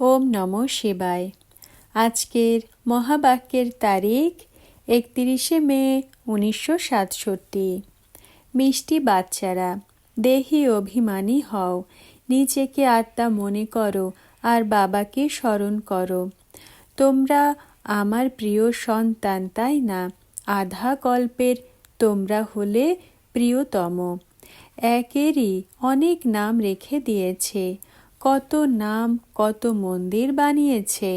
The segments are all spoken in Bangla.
ওম নম শিবায়। আজকের মহাবাক্যের তারিখ একত্রিশে মে উনিশশো সাতষট্টি। মিষ্টি বাচ্চারা, দেহি অভিমানী হও, নিজেকে আত্মা মনে করো আর বাবাকে স্মরণ করো। তোমরা আমার প্রিয় সন্তান, তাই না? আধা কল্পের তোমরা হলে প্রিয়তম। একেরই অনেক নাম রেখে দিয়েছে। কত নাম, কত মন্দির বানিয়েছে।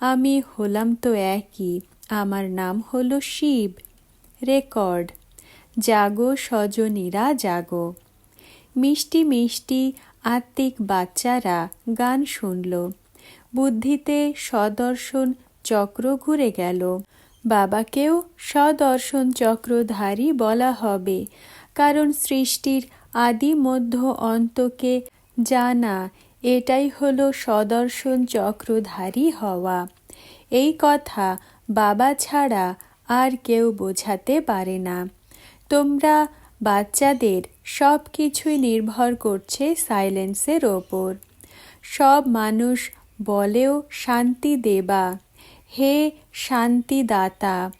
আমি হলাম তো একই, আমার নাম হলো শিব। রেকর্ড, জাগো সজনীরা জাগো। মিষ্টি মিষ্টি আত্মিক বাচ্চারা গান শুনল। বুদ্ধিতে সদর্শন চক্র ঘুরে গেল। বাবাকেও সদর্শন চক্রধারী বলা হবে, কারণ সৃষ্টির আদি মধ্য অন্তকে জানা, এটাই হলো সদর্শন চক্রধারী হওয়া। এই কথা বাবা ছাড়া আর কেউ বোঝাতে পারে না। তোমরা বাচ্চাদের সব কিছুই নির্ভর করছে সাইলেন্সের ওপর। সব মানুষ বলেও শান্তি দেবা। হে শান্তিদাতা,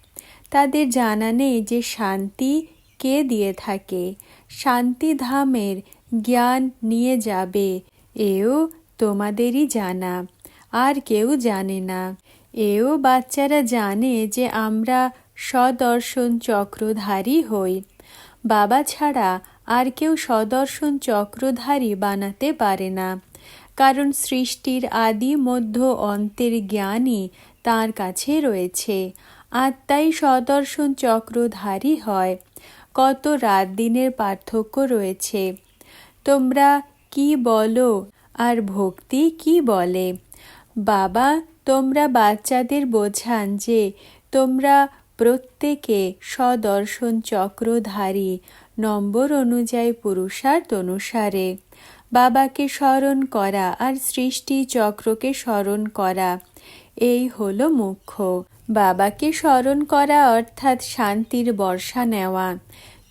তাদের জানা নেই যে শান্তি কে দিয়ে থাকে। শান্তিধামের জ্ঞান নিয়ে যাবে। এও তোমাদেরই জানা। আর কেউ জানে না। এও বাচ্চারা জানে যে আমরা সদর্শন চক্রধারী হই। বাবা ছাড়া আর কেউ সদর্শন চক্রধারী বানাতে পারে না। কারণ সৃষ্টির আদি মধ্য অন্তের জ্ঞানই তার কাছে রয়েছে। আত্মাই সদর্শন চক্রধারী হয়। কত রাত দিনের পার্থক্য রয়েছে। তোমরা কি বলো? আর ভক্তি কি বলে? বাবা, তোমরা বাচ্চাদের বোঝান যে তোমরা প্রত্যেকে সদর্শন চক্রধারী, নম্বর অনুযায়ী পুরুষার্থ অনুসারে। বাবাকে স্মরণ করা আর সৃষ্টি চক্রকে স্মরণ করা, এই হলো মুখ্য। বাবাকে স্মরণ করা অর্থাৎ শান্তির বর্ষা নেওয়া।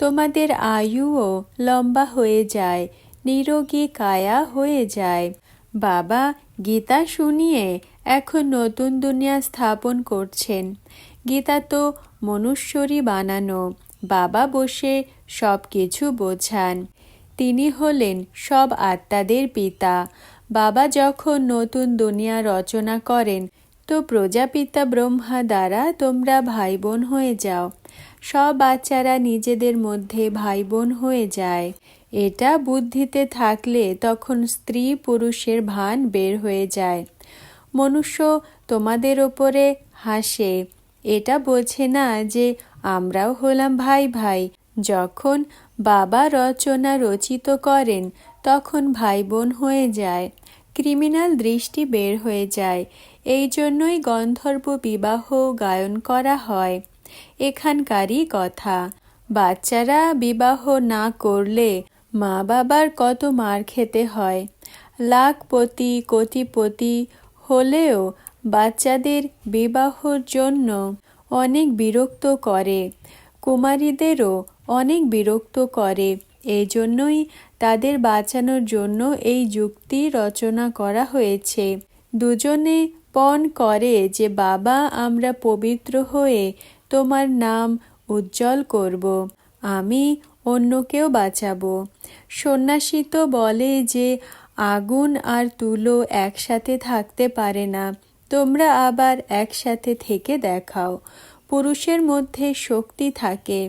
তোমাদের আয়ুও লম্বা হয়ে যায়, নিরোগী কায়া হয়ে যায়। বাবা, গীতা শুনিয়ে এখন নতুন দুনিয়া স্থাপন করছেন। গীতা তো মনুষ্যরই বানানো। বাবা বসে সব কিছু বোঝান। তিনি হলেন সব আত্মাদের পিতা। বাবা যখন নতুন দুনিয়া রচনা করেন, তো প্রজাপিতা ব্রহ্মা দ্বারা তোমরা ভাই বোন হয়ে যাও। সব বাচ্চারা নিজেদের মধ্যে ভাই বোন হয়ে যায়। এটা বুদ্ধিতে থাকলে তখন স্ত্রী পুরুষের ভান বের হয়ে যায়। মনুষ্য তোমাদের ওপরে হাসে। এটা বোঝে না যে আমরাও হলাম ভাই ভাই। যখন বাবা রচনা রচিত করেন, তখন ভাই বোন হয়ে যায়। ক্রিমিনাল দৃষ্টি বের হয়ে যায়। এই জন্যই গন্ধর্ব বিবাহ গায়ন করা হয়। এখানকারই কথা। বাচ্চারা বিবাহ না করলে মা বাবার কত মার খেতে হয়। লাখপতি, কোটিপতি হলেও বাচ্চাদের বিবাহর জন্য অনেক বিরক্ত করে। কুমারীদেরও অনেক বিরক্ত করে। এই জন্যই তাদের বাঁচানোর জন্য এই যুক্তি রচনা করা হয়েছে। দুজনে পণ করে যে, বাবা, আমরা পবিত্র হয়ে তোমার নাম উজ্জ্বল করব, আমি অন্যকেও বাঁচাবো। সন্ন্যাসী তো বলে যে, আগুন আর তুলো একসাথে থাকতে পারে না, তোমরা আবার একসাথে থেকে দেখাও। পুরুষের মধ্যে শক্তি থাকে।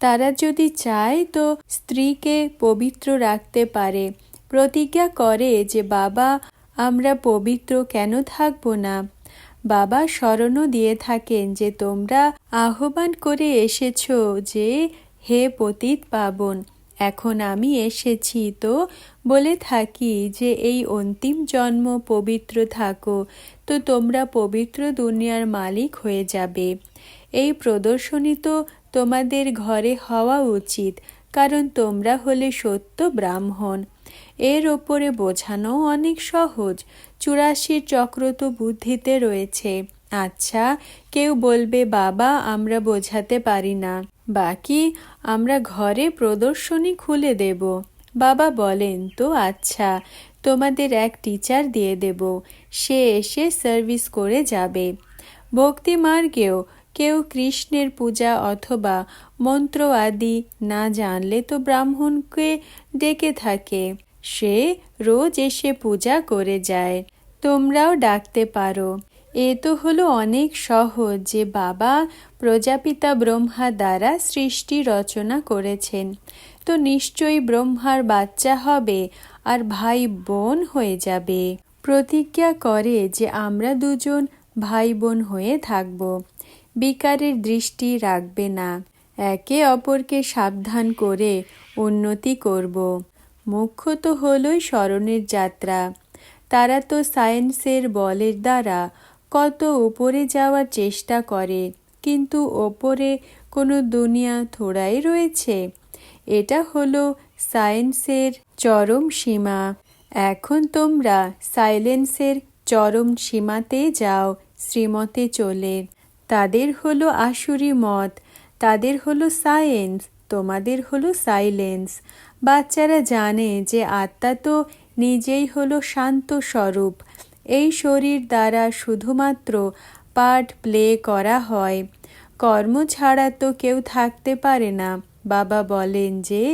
তারা যদি চায় তো স্ত্রীকে পবিত্র রাখতে পারে। প্রতিজ্ঞা করে যে, বাবা, আমরা পবিত্র কেন থাকব না? বাবা স্মরণও দিয়ে থাকেন যে তোমরা আহ্বান করে এসেছ যে, হে পতিত পাবন, এখন আমি এসেছি তো? বলে থাকি যে, এই অন্তিম জন্ম পবিত্র থাকো, তো তোমরা পবিত্র দুনিয়ার মালিক হয়ে যাবে। এই প্রদর্শনী তো তোমাদের ঘরে হওয়া উচিত, কারণ তোমরা হলে সত্য ব্রাহ্মণ। এর ওপরে বোঝানো অনেক সহজ। চুরাশির চক্র তো বুদ্ধিতে রয়েছে। আচ্ছা কেউ বলবে, বাবা, আমরা বোঝাতে পারি না। বাকি, আমরা ঘরে প্রদর্শনী খুলে দেব। বাবা বলেন, তো আচ্ছা তোমাদের এক টিচার দিয়ে দেব। সে এসে সার্ভিস করে যাবে। ভক্তি মার্গেও কেউ কৃষ্ণের পূজা অথবা মন্ত্র আদি না জানলে তো ব্রাহ্মণকে ডেকে থাকে। সে রোজ এসে পূজা করে যায়। তোমরাও ডাকতে পারো। এ তো হলো অনেক সহজ যে বাবা প্রজাপিতা ব্রহ্মা দ্বারা সৃষ্টি রচনা করেছেন। তো নিশ্চয়ই ব্রহ্মার বাচ্চা হবে আর ভাই বোন হয়ে যাবে। প্রতিজ্ঞা করে যে আমরা দুজন ভাই বোন হয়ে থাকব। বিকারের দৃষ্টি রাখবে না। একে অপরকে সাবধান করে উন্নতি করব। মুখ্য তো হলোই স্মরণের যাত্রা। তারা তো সায়েন্সের বলের দ্বারা কত উপরে যাওয়ার চেষ্টা করে, কিন্তু ওপরে কোনো দুনিয়া থোড়াই রয়েছে। এটা হলো সায়েন্সের চরম সীমা। এখন তোমরা সাইলেন্সের চরম সীমাতে যাও, শ্রীমতে চলে। তাদের হলো আসুরি মত, তাদের হলো সায়েন্স। তোমাদের হলো সাইলেন্স বাচ্চারা জানে যে আত্মা তো নিজেই হলো শান্ত স্বরূপ। এই শরীর দ্বারা শুধুমাত্র পার্ট প্লে করা হয়। কর্ম ছাড়া তো কেউ থাকতে পারে না। বাবা বলেন যে,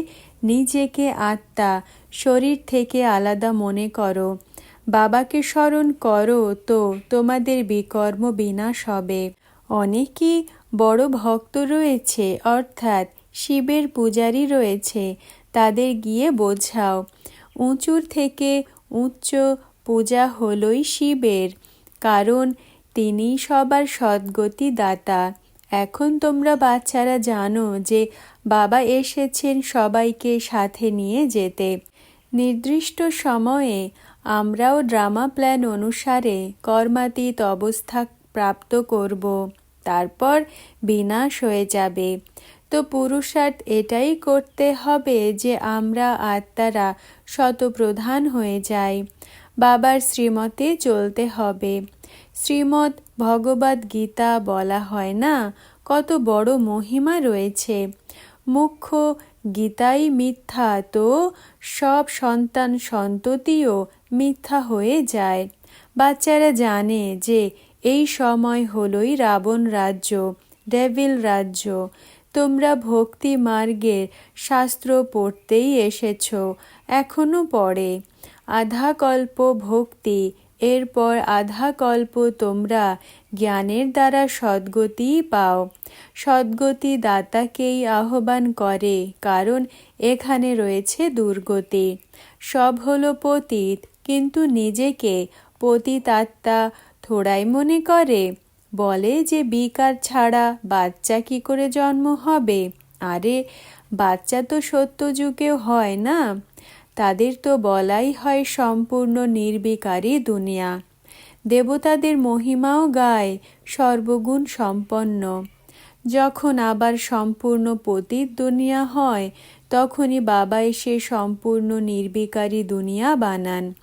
নিজেকে আত্মা, শরীর থেকে আলাদা মনে করো। বাবাকে স্মরণ করো তো তোমাদের বিকর্ম বিনাশ হবে। অনেকই বড় ভক্ত রয়েছে, অর্থাৎ শিবের পূজারী রয়েছে, তাদের গিয়ে বোঝাও। উঁচুর থেকে উচ্চ পূজা হলই শিবের, কারণ তিনি সবার সদ্গতি দাতা এখন তোমরা বাচ্চারা জানো যে বাবা এসেছেন সবাইকে সাথে নিয়ে যেতে। নির্দিষ্ট সময়ে আমরাও ড্রামা প্ল্যান অনুসারে কর্মাতীত অবস্থা প্রাপ্ত করব, তারপর বিনাশ হয়ে যাবে। তো পুরুষার্থ এটাই করতে হবে যে আমরা আত্মারা শতপ্রধান হয়ে যাই। বাবার শ্রীমতে চলতে হবে। শ্রীমৎ ভগবদ গীতা বলা হয় না, কত বড় মহিমা রয়েছে। মুখ্য গীতাই মিথ্যা, তো সব সন্তান সন্ততিও মিথ্যা হয়ে যায়। বাচ্চারা জানে যে এই সময় হলোই রাবণ রাজ্য, ডেভিল রাজ্য। তোমরা ভক্তি মার্গের শাস্ত্র পড়তেই এসেছ, এখনও পড়ে। আধা কল্প ভক্তি, এরপর আধা কল্প তোমরা জ্ঞানের দ্বারা সদ্গতি পাও। সদ্গতি দাতাকেই আহ্বান করে, কারণ এখানে রয়েছে দুর্গতি। সব হলো পতীত, কিন্তু নিজেকে পতিতাত্মা থোড়াই মনে করে। বলে যে বিকার ছাড়া বাচ্চা কি করে জন্ম হবে? আরে, বাচ্চা তো সত্য যুগেও হয় না। তাদের তো বলাই হয় সম্পূর্ণ নির্বিকারী দুনিয়া। দেবতাদের মহিমাও গায়, সর্বগুণ সম্পন্ন। যখন আবার সম্পূর্ণ পতীত দুনিয়া হয়, তখনই বাবা এসে সম্পূর্ণ নির্বিকারী দুনিয়া বানান।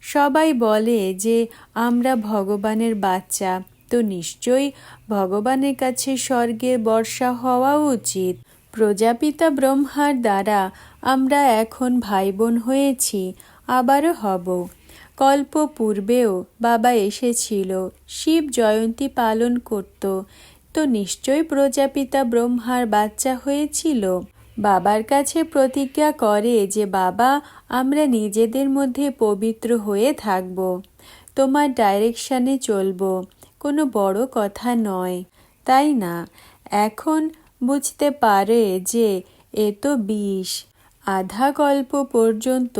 সবাই বলে যে আমরা ভগবানের বাচ্চা। তো নিশ্চয়ই ভগবানের কাছে স্বর্গের বর্ষা হওয়া উচিত। প্রজাপিতা ব্রহ্মার দ্বারা আমরা এখন ভাই বোন হয়েছি, আবারও হব। কল্প পূর্বেও বাবা এসেছিল, শিব জয়ন্তী পালন করত। তো নিশ্চয় প্রজাপিতা ব্রহ্মার বাচ্চা হয়েছিল। বাবার কাছে প্রতিজ্ঞা করে যে, বাবা, আমরা নিজেদের মধ্যে পবিত্র হয়ে থাকব। তোমার ডাইরেকশানে চলব। কোনো বড় কথা নয়। তাই না? এখন বুঝতে পারে যে এ তো বিষ। আধা গল্প পর্যন্ত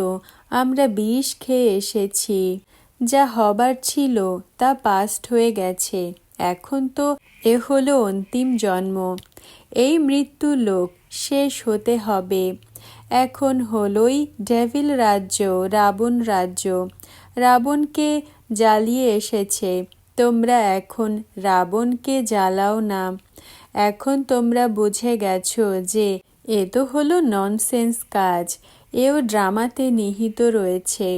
আমরা বিষ খেয়ে এসেছি। যা হবার ছিল তা পাস্ট হয়ে গেছে। এখন তো এ হলো অন্তিম জন্ম। এই মৃত্যু লোক শেষ হতে হবে। এখন হলোই ডেভিল রাজ্য, রাবণ রাজ্য। রাবণকে জ্বালিয়ে এসেছে। তোমরা এখন রাবণকে জ্বালাও না। এখন তোমরা বুঝে গেছো যে এ তো হলো ননসেন্স কাজ, এও ড্রামাতে নিহিত রয়েছে।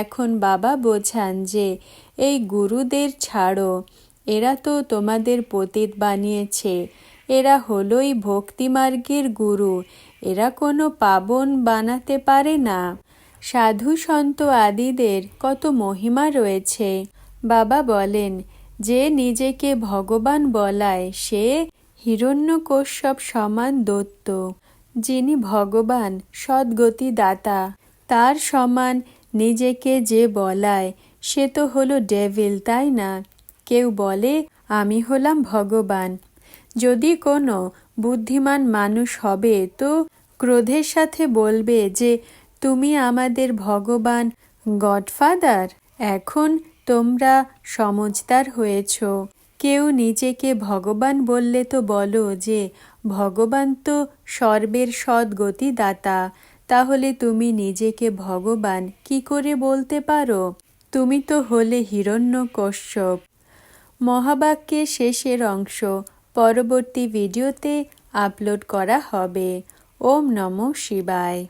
এখন বাবা বোঝান যে এই গুরুদের ছাড়ো, এরা তো তোমাদের পতিত বানিয়েছে, এরা হলোই ভক্তিমার্গের গুরু, এরা কোনো পাবন বানাতে পারে না। সাধু সন্ত আদিদের কত মহিমা রয়েছে। বাবা বলেন, যে নিজেকে ভগবান বলায়, সে হিরণ্যকশ্যপ সমান দত্ত। যিনি ভগবান সদ্গতি দাতা তার সমান নিজেকে যে বলায়, সে তো হলো ডেভিল, তাই না? কেউ বলে, আমি হলাম ভগবান। যদি কোনো বুদ্ধিমান মানুষ হবে, তো ক্রোধের সাথে বলবে যে, তুমি আমাদের ভগবান গডফাদার? এখন তোমরা সমজদার হয়েছ। কেউ নিজেকে ভগবান বললে তো বলো যে, ভগবান তো সর্বের সদ্গতি দাতা তাহলে তুমি নিজেকে ভগবান কি করে বলতে পারো? তুমি তো হলে হিরণ্য কশ্যপ মহাবাক্যের শেষের অংশ পরবর্তী ভিডিওতে আপলোড করা হবে। ওম নমঃ শিবায়।